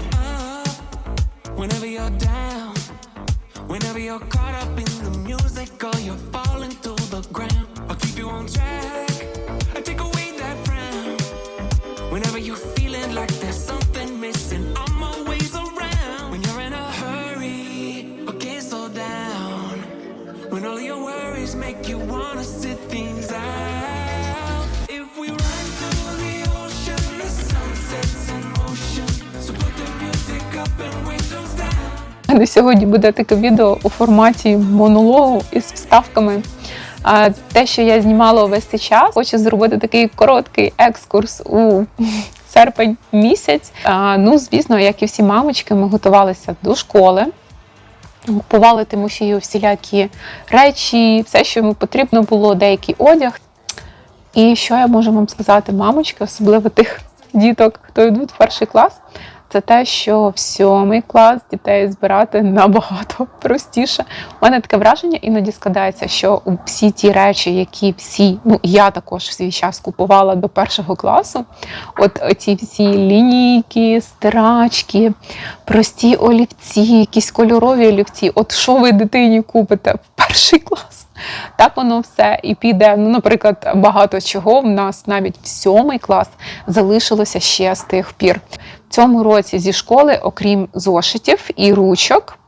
you're up, whenever you're down, whenever you're caught up in the music or you're falling to the ground. I'll keep you on track. I take away that frown. Whenever you're feeling like there's something missing, I'm always around. When you're in a hurry, okay, slow down. When all your worries make you wanna sit things out. Мене сьогодні буде таке відео у форматі монологу із вставками. А те, що я знімала увесь цей час, хочу зробити такий короткий екскурс у серпень місяць. А, ну, звісно, як і всі мамочки, ми готувалися до школи. Купували Тимофію всілякі речі, все, що йому потрібно було, деякий одяг. І що я можу вам сказати, мамочки, особливо тих діток, хто йдуть в перший клас, це те, що в сьомий клас дітей збирати набагато простіше. У мене таке враження іноді складається, що всі ті речі, які всі, ну я також в свій час купувала до першого класу, от ці всі лінійки, стирачки, прості олівці, якісь кольорові олівці. От що ви дитині купите в перший клас? Так воно все і піде. Ну, наприклад, багато чого в нас навіть в сьомий клас залишилося ще з тих пір. Цьому році зі школи, окрім зошитів і ручок,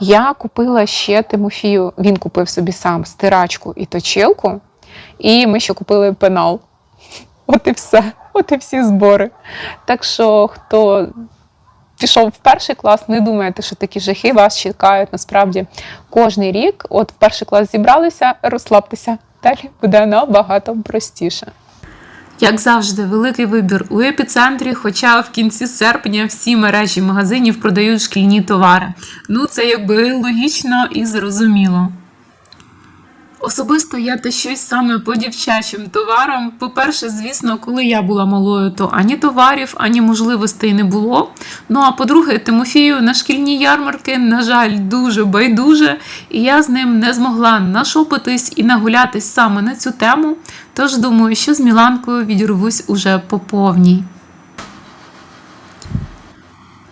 я купила ще Тимофію. Він купив собі сам стирачку і точилку, і ми ще купили пенал. От і все. От і всі збори. Так що, хто пішов в перший клас, не думайте, що такі жахи вас чекають насправді кожний рік. От в перший клас зібралися, розслабтеся. Далі буде набагато простіше. Як завжди, великий вибір у епіцентрі, хоча в кінці серпня всі мережі магазинів продають шкільні товари. Ну, це якби логічно і зрозуміло. Особисто я тащусь саме по дівчачим товарам. По-перше, звісно, коли я була малою, то ані товарів, ані можливостей не було. Ну а по-друге, Тимофію на шкільні ярмарки, на жаль, дуже байдуже, і я з ним не змогла нашопитись і нагулятись саме на цю тему. Тож думаю, що з Міланкою відірвусь уже по повній.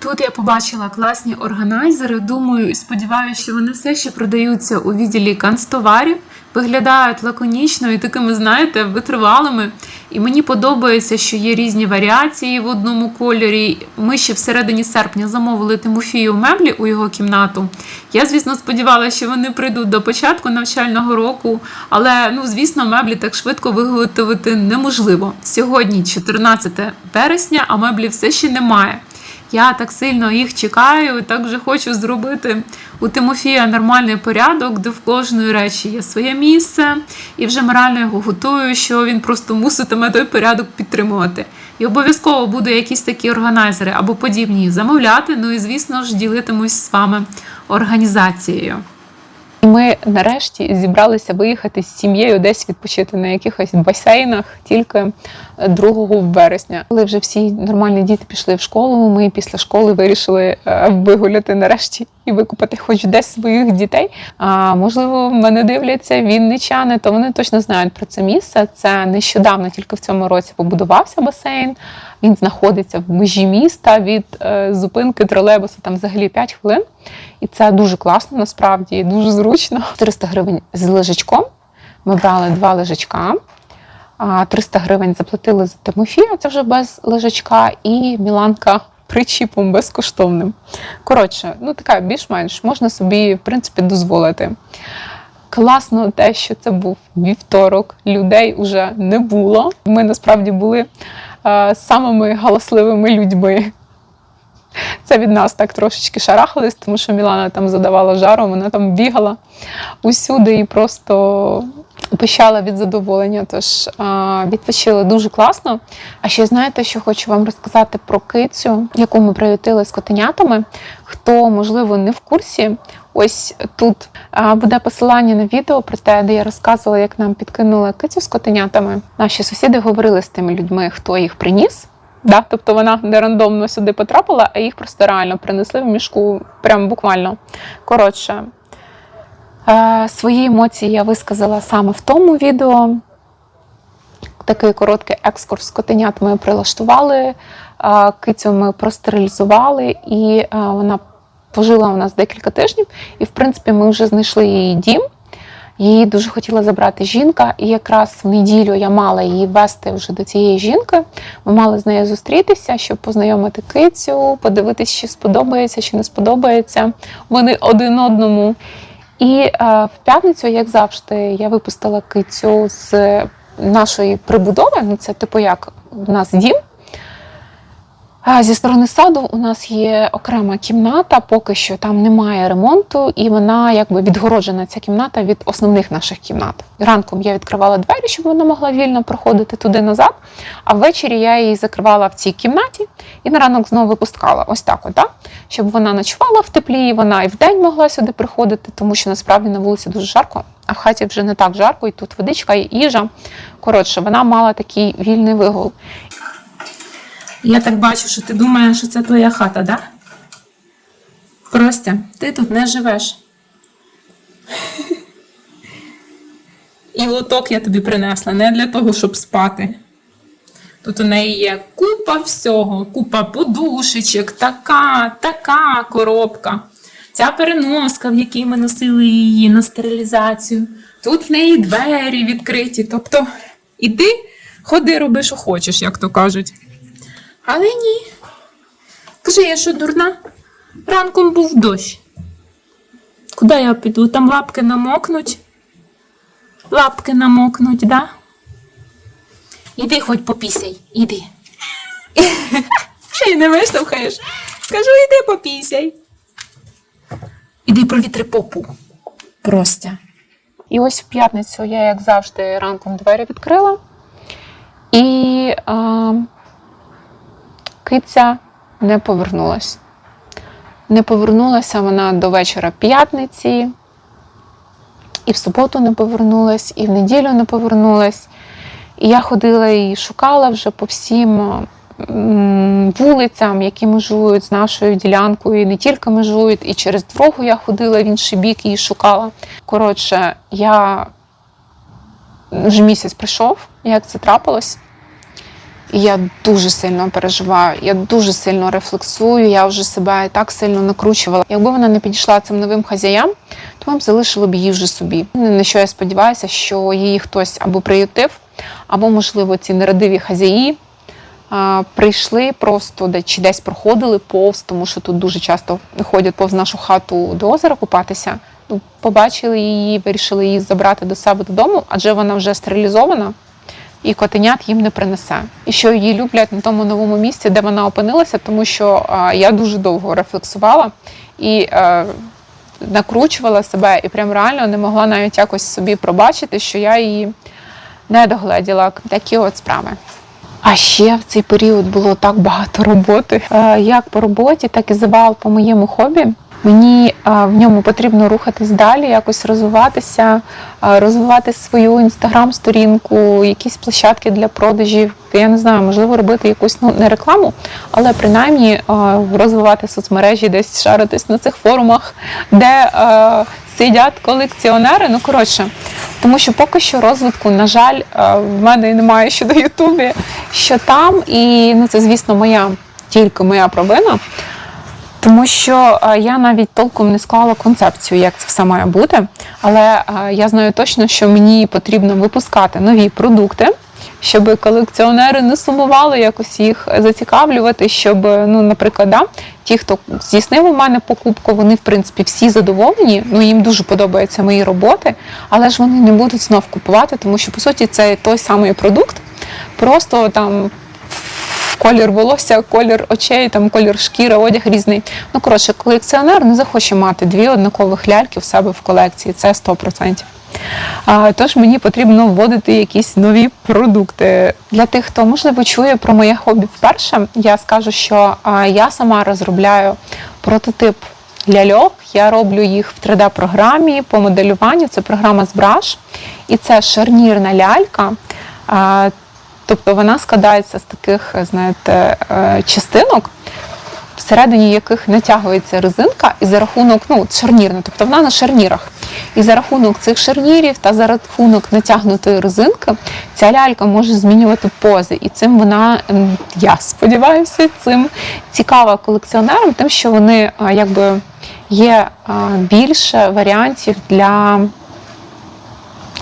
Тут я побачила класні органайзери. Думаю і сподіваюся, що вони все ще продаються у відділі канцтоварів. Виглядають лаконічно і такими, знаєте, витривалими. І мені подобається, що є різні варіації в одному кольорі. Ми ще всередині серпня замовили Тимофію меблі у його кімнату. Я, звісно, сподівалася, що вони прийдуть до початку навчального року, але ну, звісно, меблі так швидко виготовити неможливо. Сьогодні, 14 вересня, а меблів все ще немає. Я так сильно їх чекаю, так вже хочу зробити у Тимофія нормальний порядок, де в кожної речі є своє місце, і вже морально його готую, що він просто муситиме той порядок підтримувати. І обов'язково буду якісь такі органайзери або подібні замовляти. Ну і звісно ж ділитимусь з вами організацією. І ми нарешті зібралися виїхати з сім'єю десь відпочити на якихось басейнах тільки 2 вересня. Коли вже всі нормальні діти пішли в школу, ми після школи вирішили е, вигуляти нарешті і викупати хоч десь своїх дітей. А можливо, мене дивляться вінничани, то вони точно знають про це місце. Це нещодавно, тільки в цьому році побудувався басейн. Він знаходиться в межі міста від е, зупинки тролейбуса, там взагалі 5 хвилин. І це дуже класно, насправді, дуже зручно. 400 гривень з лежачком. Ми брали два лежачка. 300 гривень заплатили за Тимофія, це вже без лежачка, і Міланка причіпом безкоштовним. Коротше, ну така більш-менш можна собі, в принципі, дозволити. Класно те, що це був вівторок, людей вже не було. Ми насправді були самими галасливими людьми. Це від нас так трошечки шарахались, тому що Мілана там задавала жару, вона там бігала усюди і просто пищала від задоволення. Тож відпочили дуже класно. А ще знаєте, що хочу вам розказати про кицю, яку ми приютили з котенятами. Хто, можливо, не в курсі, ось тут буде посилання на відео про те, де я розказувала, як нам підкинули кицю з котенятами. Наші сусіди говорили з тими людьми, хто їх приніс. Да, тобто вона не рандомно сюди потрапила, а їх просто реально принесли в мішку, прям буквально. Коротше, свої емоції я висказала саме в тому відео. такий короткий екскурс котенят ми прилаштували, кицю ми простерилізували, і вона пожила у нас декілька тижнів. І, в принципі, ми вже знайшли її дім. Її дуже хотіла забрати жінка, і якраз в неділю я мала її вести вже до цієї жінки. Ми мали з нею зустрітися, щоб познайомити кицю, подивитися, чи сподобається, чи не сподобається вони один одному. І е, в п'ятницю, як завжди, я випустила кицю з нашої прибудови. Ну, це типу як у нас дім. Зі сторони саду у нас є окрема кімната, поки що там немає ремонту, і вона якби відгороджена ця кімната від основних наших кімнат. Ранком я відкривала двері, щоб вона могла вільно проходити туди назад. А ввечері я її закривала в цій кімнаті і на ранок знову випускала. Ось так, от, да? щоб вона ночувала в теплі, вона і вдень могла сюди приходити, тому що насправді на вулиці дуже жарко, а в хаті вже не так жарко, і тут водичка, і їжа. Коротше, вона мала такий вільний вигул. Я так бачу, що ти думаєш, що це твоя хата, да? Простя, ти тут не живеш. І лоток я тобі принесла не для того, щоб спати. Тут у неї є купа всього, купа подушечок, така, така коробка. Ця переноска, в якій ми носили її на стерилізацію. Тут в неї двері відкриті. Тобто, іди, ходи, роби, що хочеш, як то кажуть. Але ні. Каже, я що дурна? Ранком був дощ. Куди я піду? Там лапки намокнуть. Лапки намокнуть, да? Іди хоч попісяй, іди. Й не виштовхаєш. Кажу, іди попісяй. Іди провітри попу. Простя. І ось в п'ятницю я, як завжди, ранком двері відкрила. І а, киця не повернулась. Не повернулася вона до вечора п'ятниці, і в суботу не повернулась, і в неділю не повернулась. І я ходила і шукала вже по всім вулицям, які межують з нашою ділянкою, і не тільки межують, і через дорогу я ходила в інший бік і шукала. Коротше, я вже місяць прийшов, як це трапилось. Я дуже сильно переживаю, я дуже сильно рефлексую, я вже себе так сильно накручувала. Якби вона не підійшла цим новим хазяям, то ми б залишили б її вже собі. На що я сподіваюся, що її хтось або приютив, або, можливо, ці нерадиві хазяї а, прийшли просто де, чи десь проходили повз, тому що тут дуже часто ходять повз нашу хату до озера купатися. Ну, побачили її, вирішили її забрати до себе додому, адже вона вже стерилізована і котенят їм не принесе. І що її люблять на тому новому місці, де вона опинилася, тому що я дуже довго рефлексувала і е, накручувала себе, і прям реально не могла навіть якось собі пробачити, що я її не догледіла. Такі от справи. А ще в цей період було так багато роботи, Е, як по роботі, так і завал по моєму хобі. Мені в ньому потрібно рухатись далі, якось розвиватися, розвивати свою інстаграм-сторінку, якісь площадки для продажів. Я не знаю, можливо, робити якусь ну не рекламу, але принаймні розвивати соцмережі, десь шаритись на цих форумах, де сидять колекціонери. Ну коротше, тому що поки що розвитку, на жаль, в мене немає щодо Ютубі, що там, і ну це, звісно, моя тільки моя провина. Тому що е, я навіть толком не склала концепцію, як це все має бути. Але е, я знаю точно, що мені потрібно випускати нові продукти, щоб колекціонери не сумували якось їх зацікавлювати, щоб, ну, наприклад, да, ті, хто здійснив у мене покупку, вони в принципі всі задоволені. Ну їм дуже подобаються мої роботи, але ж вони не будуть знов купувати, тому що по суті це той самий продукт, просто там колір волосся, колір очей, там колір шкіри, одяг різний. Ну коротше, колекціонер не захоче мати дві однакових ляльки в себе в колекції. Це 100%. А, Тож мені потрібно вводити якісь нові продукти. Для тих, хто можливо чує про моє хобі вперше, я скажу, що я сама розробляю прототип ляльок. Я роблю їх в 3D-програмі по моделюванню. Це програма Збраш, і це шарнірна лялька. Тобто вона складається з таких, знаєте, е, частинок. всередині яких натягується резинка, і за рахунок, ну, шарнірна, тобто вона на шарнірах. І за рахунок цих шарнірів та за рахунок натягнутої резинки ця лялька може змінювати пози. І цим вона, я сподіваюся, цим цікава колекціонерам, тим, що вони якби є більше варіантів для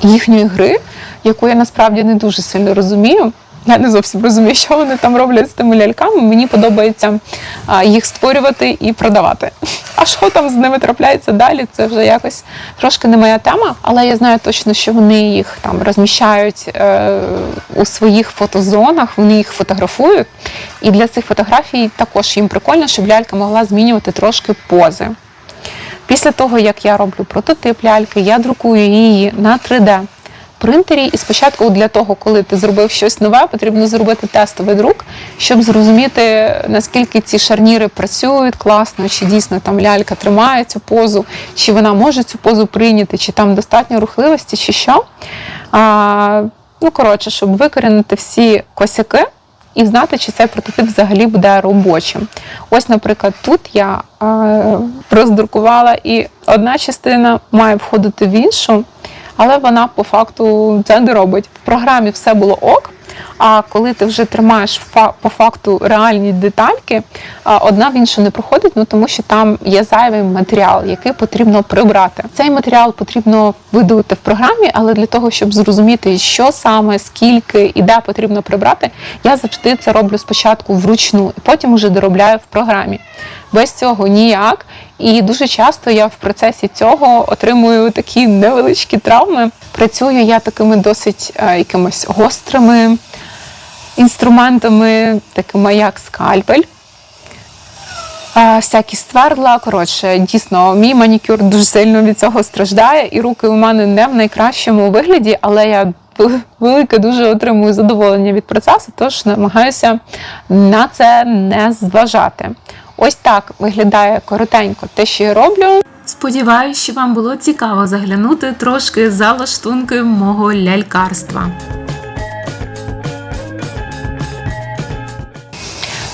їхньої гри, яку я насправді не дуже сильно розумію. Я не зовсім розумію, що вони там роблять з тими ляльками. Мені подобається їх створювати і продавати. А що там з ними трапляється далі? Це вже якось трошки не моя тема, але я знаю точно, що вони їх там розміщають е, у своїх фотозонах, вони їх фотографують. І для цих фотографій також їм прикольно, щоб лялька могла змінювати трошки пози. Після того, як я роблю прототип ляльки, я друкую її на 3D принтері. І спочатку для того, коли ти зробив щось нове, потрібно зробити тестовий друк, щоб зрозуміти, наскільки ці шарніри працюють класно, чи дійсно там лялька тримає цю позу, чи вона може цю позу прийняти, чи там достатньо рухливості, чи що. А, ну, коротше, щоб викорінити всі косяки і знати, чи цей прототип взагалі буде робочим. Ось, наприклад, тут я е, роздрукувала, і одна частина має входити в іншу, але вона по факту це не робить. В програмі все було ок. А коли ти вже тримаєш по факту реальні детальки, одна в іншу не проходить, ну тому що там є зайвий матеріал, який потрібно прибрати. Цей матеріал потрібно видалити в програмі, але для того, щоб зрозуміти, що саме, скільки і де потрібно прибрати, я завжди це роблю спочатку вручну, і потім уже доробляю в програмі. Без цього ніяк. І дуже часто я в процесі цього отримую такі невеличкі травми. Працюю я такими досить е, якимись гострими інструментами, такими як скальпель. Всякі ствердла. Коротше, дійсно, мій манікюр дуже сильно від цього страждає, і руки у мене не в найкращому вигляді, але я велике дуже отримую задоволення від процесу, тож намагаюся на це не зважати. Ось так виглядає коротенько те, що я роблю. Сподіваюсь, що вам було цікаво заглянути трошки за лаштунки мого лялькарства.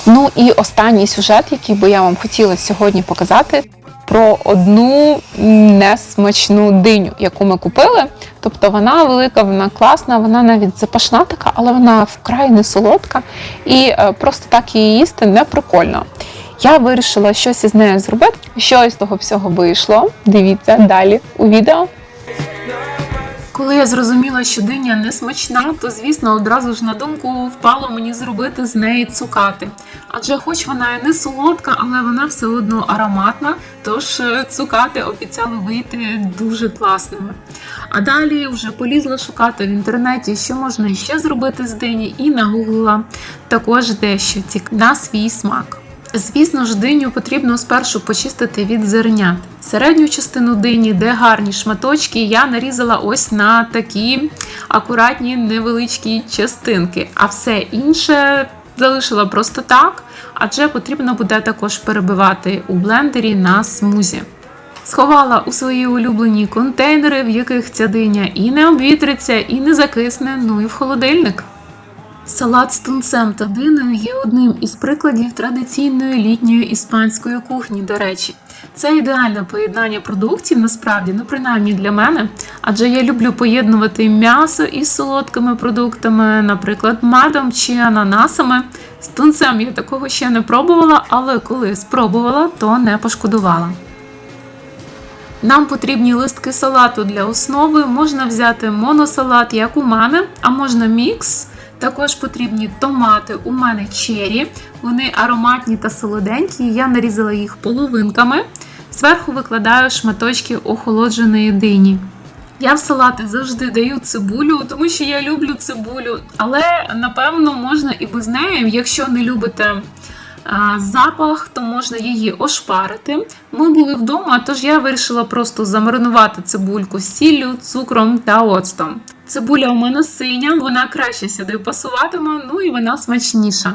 Ну і останній сюжет, який би я вам хотіла сьогодні показати, про одну несмачну диню, яку ми купили. Тобто вона велика, вона класна, вона навіть запашна така, але вона вкрай не солодка, і е, просто так її їсти не прикольно. Я вирішила щось із нею зробити. Що із того всього вийшло? Дивіться далі у відео. Коли я зрозуміла, що диня не смачна, то звісно одразу ж на думку впало мені зробити з неї цукати. Адже хоч вона і не солодка, але вона все одно ароматна, тож е, цукати обіцяли вийти дуже класними. А далі вже полізла шукати в інтернеті, що можна ще зробити з дині, і нагуглила також дещо на свій смак. Звісно ж, диню потрібно спершу почистити від зернят. Середню частину дині, де гарні шматочки, я нарізала ось на такі акуратні невеличкі частинки, а все інше залишила просто так, адже потрібно буде також перебивати у блендері на смузі. Сховала у свої улюблені контейнери, в яких ця диня і не обвітриться, і не закисне, ну і в холодильник. Салат з тунцем та диною є одним із прикладів традиційної літньої іспанської кухні, до речі. Це ідеальне поєднання продуктів, насправді, ну принаймні для мене, адже я люблю поєднувати м'ясо із солодкими продуктами, наприклад, медом чи ананасами. З тунцем я такого ще не пробувала, але коли спробувала, то не пошкодувала. Нам потрібні листки салату для основи. Можна взяти моносалат, як у мене, а можна мікс. Також потрібні томати. У мене чері. Вони ароматні та солоденькі. Я нарізала їх половинками. Зверху викладаю шматочки охолодженої дині. Я в салати завжди даю цибулю, тому що я люблю цибулю, але напевно можна і без неї, якщо не любите запах, то можна її ошпарити. Ми були вдома, тож я вирішила просто замаринувати цибульку з сіллю, цукром та оцтом. Цибуля у мене синя, вона краще сюди пасуватиме, ну і вона смачніша.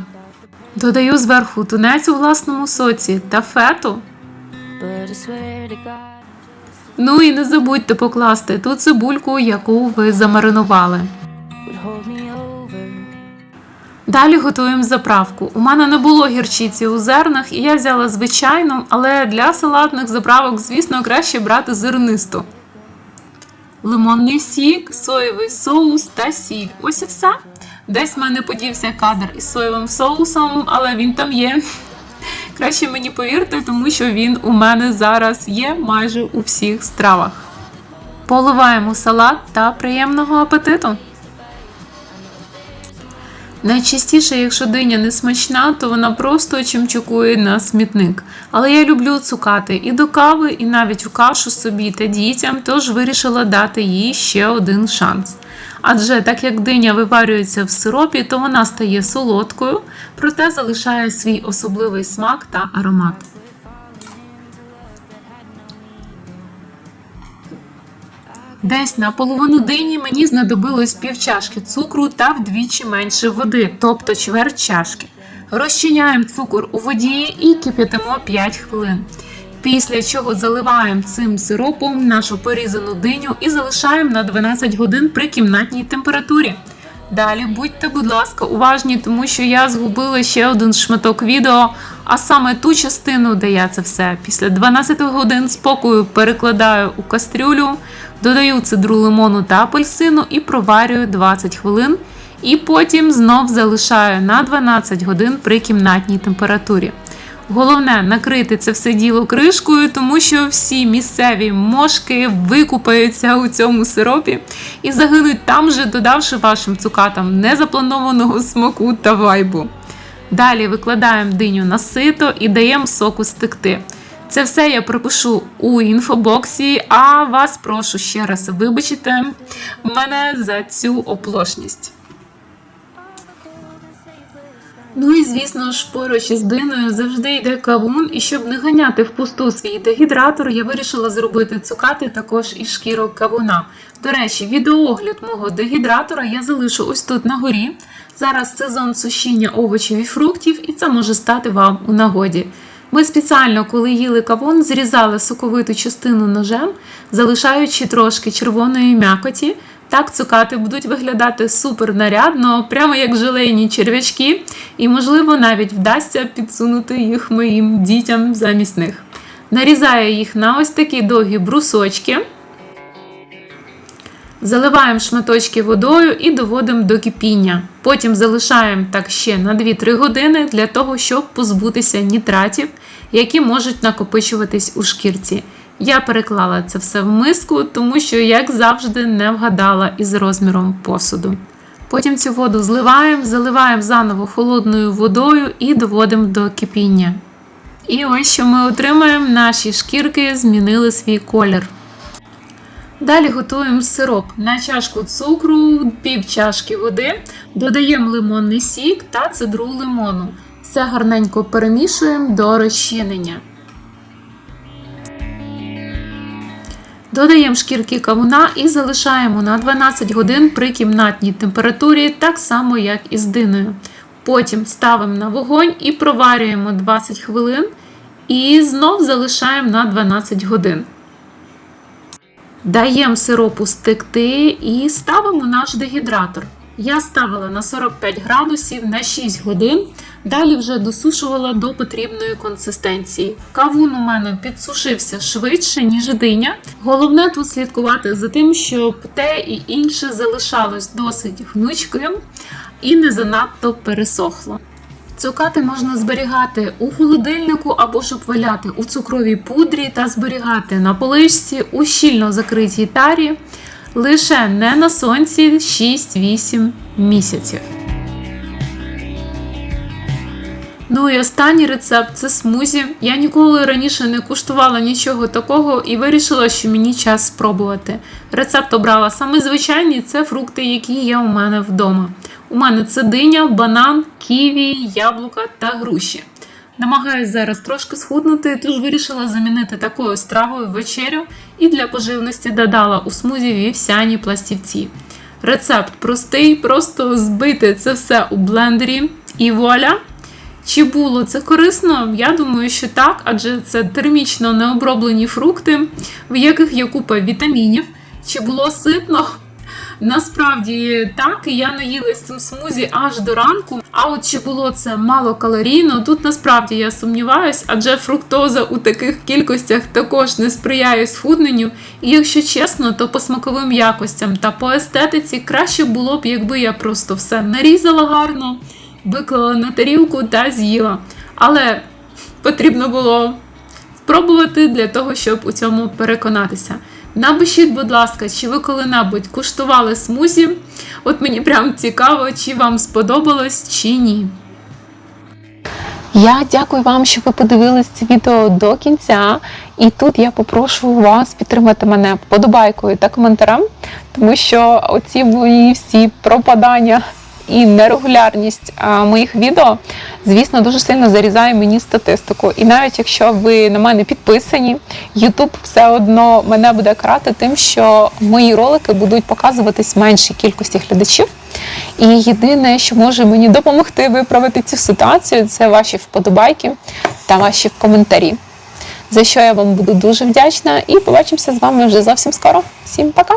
Додаю зверху тунець у власному соці та фету. Ну і не забудьте покласти ту цибульку, яку ви замаринували. Далі готуємо заправку. У мене не було гірчиці у зернах, і я взяла звичайну, але для салатних заправок, звісно, краще брати зернисту. Лимонний сік, соєвий соус та сіль. Ось і все. Десь в мене подівся кадр із соєвим соусом, але він там є. Краще мені повірте, тому що він у мене зараз є майже у всіх стравах. Поливаємо салат та приємного апетиту. Найчастіше, якщо диня не смачна, то вона просто чимчукує на смітник. Але я люблю цукати і до кави, і навіть у кашу собі та дітям, тож вирішила дати їй ще один шанс. Адже так як диня виварюється в сиропі, то вона стає солодкою, проте залишає свій особливий смак та аромат. Десь на половину дині мені знадобилось півчашки цукру та вдвічі менше води, тобто чверть чашки. Розчиняємо цукор у воді і кип'ятимо 5 хвилин. Після чого заливаємо цим сиропом нашу порізану диню і залишаємо на 12 годин при кімнатній температурі. Далі будьте, будь ласка, уважні, тому що я згубила ще один шматок відео, а саме ту частину, де я це все після 12 годин спокою перекладаю у кастрюлю, додаю цедру лимону та апельсину і проварюю 20 хвилин. І потім знов залишаю на 12 годин при кімнатній температурі. Головне накрити це все діло кришкою, тому що всі місцеві мошки викупаються у цьому сиропі і загинуть там же, додавши вашим цукатам незапланованого смаку та вайбу. Далі викладаємо диню на сито і даємо соку стекти. Це все я пропишу у інфобоксі, а вас прошу ще раз вибачити мене за цю оплошність. Ну і звісно ж, поруч із диною завжди йде кавун, і щоб не ганяти впусту свій дегідратор, я вирішила зробити цукати також із шкірок кавуна. До речі, відеоогляд мого дегідратора я залишу ось тут на горі. Зараз сезон сушіння овочів і фруктів, і це може стати вам у нагоді. Ми спеціально, коли їли кавун, зрізали соковиту частину ножем, залишаючи трошки червоної м'якоті. Так цукати будуть виглядати супер нарядно, прямо як желейні черв'ячки, і, можливо, навіть вдасться підсунути їх моїм дітям замість них. Нарізаю їх на ось такі довгі брусочки. Заливаємо шматочки водою і доводимо до кипіння. Потім залишаємо так ще на 2-3 години для того, щоб позбутися нітратів, які можуть накопичуватись у шкірці. Я переклала це все в миску, тому що, як завжди, не вгадала із розміром посуду. Потім цю воду зливаємо, заливаємо заново холодною водою і доводимо до кипіння. І ось що ми отримаємо, наші шкірки змінили свій колір. Далі готуємо сироп на чашку цукру, пів чашки води, додаємо лимонний сік та цедру лимону. Все гарненько перемішуємо до розчинення. Додаємо шкірки кавуна і залишаємо на 12 годин при кімнатній температурі, так само, як і з диною. Потім ставимо на вогонь і проварюємо 20 хвилин. І знов залишаємо на 12 годин. Даємо сиропу стекти і ставимо наш дегідратор. Я ставила на 45 градусів на 6 годин. Далі вже досушувала до потрібної консистенції. Кавун у мене підсушився швидше, ніж диня. Головне тут слідкувати за тим, щоб те і інше залишалось досить гнучким і не занадто пересохло. Цукати можна зберігати у холодильнику або ж обваляти у цукровій пудрі та зберігати на поличці у щільно закритій тарі лише не на сонці 6-8 місяців. Ну і останній рецепт це смузі. Я ніколи раніше не куштувала нічого такого і вирішила, що мені час спробувати. Рецепт обрала саме звичайний це фрукти, які є у мене вдома. У мене це диня, банан, ківі, яблука та груші. Намагаюсь зараз трошки схуднути, тож вирішила замінити такою стравою вечерю і для поживності додала у смузі вівсяні пластівці. Рецепт простий, просто збити це все у блендері і вуаля! Чи було це корисно? Я думаю, що так, адже це термічно необроблені фрукти, в яких є купа вітамінів. Чи було ситно? Насправді так, я наїлась цим смузі аж до ранку. А от чи було це мало калорійно, тут насправді я сумніваюсь, адже фруктоза у таких кількостях також не сприяє схудненню. І якщо чесно, то по смаковим якостям та по естетиці краще було б, якби я просто все нарізала гарно, виклала на тарілку та з'їла. Але потрібно було спробувати для того, щоб у цьому переконатися. Напишіть, будь ласка, чи ви коли-небудь куштували смузі? От мені прям цікаво, чи вам сподобалось, чи ні. Я дякую вам, що ви подивились це відео до кінця. І тут я попрошу вас підтримати мене вподобайкою та коментарем, тому що оці мої всі пропадання і нерегулярність моїх відео, звісно, дуже сильно зарізає мені статистику. І навіть якщо ви на мене підписані, YouTube все одно мене буде карати тим, що мої ролики будуть показуватись меншій кількості глядачів. І єдине, що може мені допомогти виправити цю ситуацію, це ваші вподобайки та ваші коментарі. За що я вам буду дуже вдячна, і побачимося з вами вже зовсім скоро. Всім пока!